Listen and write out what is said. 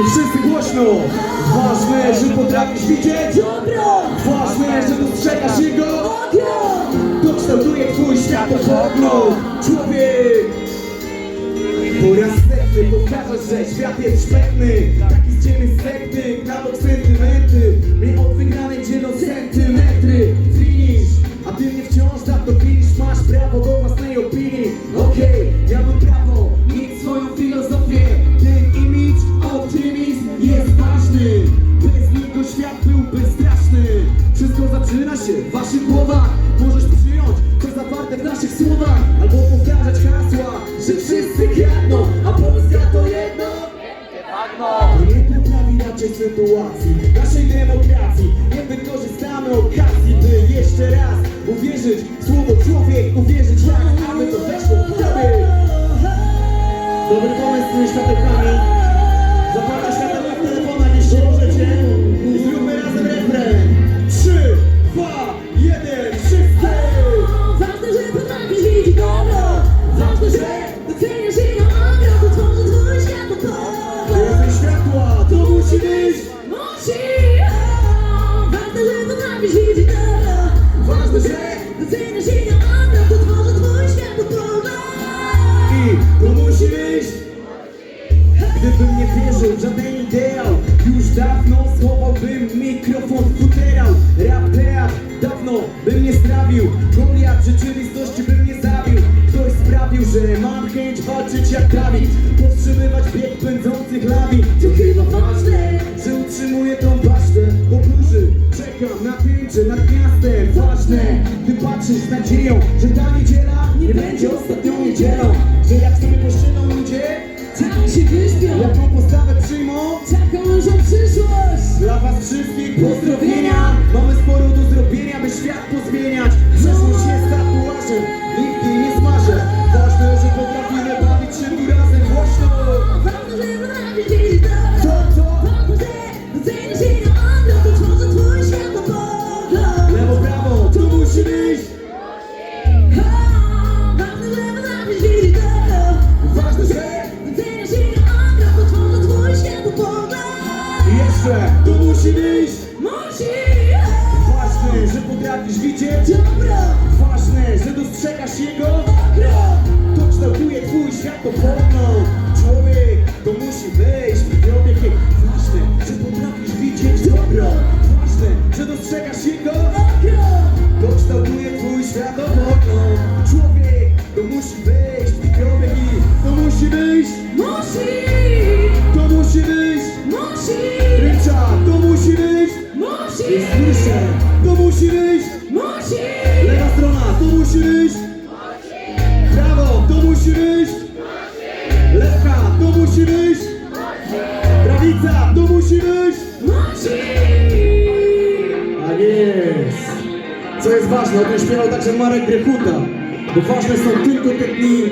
I wszyscy głośno. Ważne, że potrafisz widzieć. Dobro! Ważne, że dostrzegasz jego. Ogrom! To kształtuje twój światopogląd Człowiek! Po raz setny powtarzasz, że świat jest szpetny Taki z ciebie sekty, na bok sentymenty Mnie od wygranej dzielą centymetry. Finish, a ty mnie wciąż za to finish Masz prawo do własnej opinii. Okej, ja mam prawo Bez niego świat byłby straszny. Wszystko zaczyna się w waszych głowach. Możesz przyjąć to zawarte w naszych słowach. Albo powtarzać hasła, że wszyscy kradną A Polska to jedno. Nie poprawi raczej sytuacji naszej demokracji. Nie wykorzystamy okazji, by jeszcze raz uwierzyć w słowo człowiek, uwierzyć jak, aby to weszło w. Dobry pomysł z tymi światełkami. Zapalcie światełka W żaden ideał Już dawno schowałbym mikrofon futerał. Rap teatr dawno bym nie strawił. Goliat rzeczywistości bym nie zabił. Ktoś sprawił, że mam chęć walczyć jak Dawid. Powstrzymywać bieg pędzących lawin To chyba ważne! że utrzymuję tą pasztę Po burzy czekam na tęczę nad miastem. Ważne, gdy patrzysz z nadzieją Że ta niedziela nie będzie ostatnią niedzielą. Że jak sobie poszczyną ludzie Tak się wyśpią! Jaką postawę przyjmą Taką dużą przyszłość! Tu musi być. Musi! Ważne, że potrafisz widzieć. Dobro! Ważne, że dostrzegasz jego. Ogrom! To kształtuje twój światopogląd Człowiek to musi wejść w Ważne, że potrafisz widzieć dobro. Ważne, że dostrzegasz jego. Ogrom! To kształtuje twój światopogląd Musi! I słyszę, to musi być Musi! Lewa strona, to musi być Prawo, to musi być Lewka, to musi być Prawica, to musi być Musi! Tak jest Co jest ważne, o tym śpiewał także Marek Grechuta Bo ważne są tylko te dni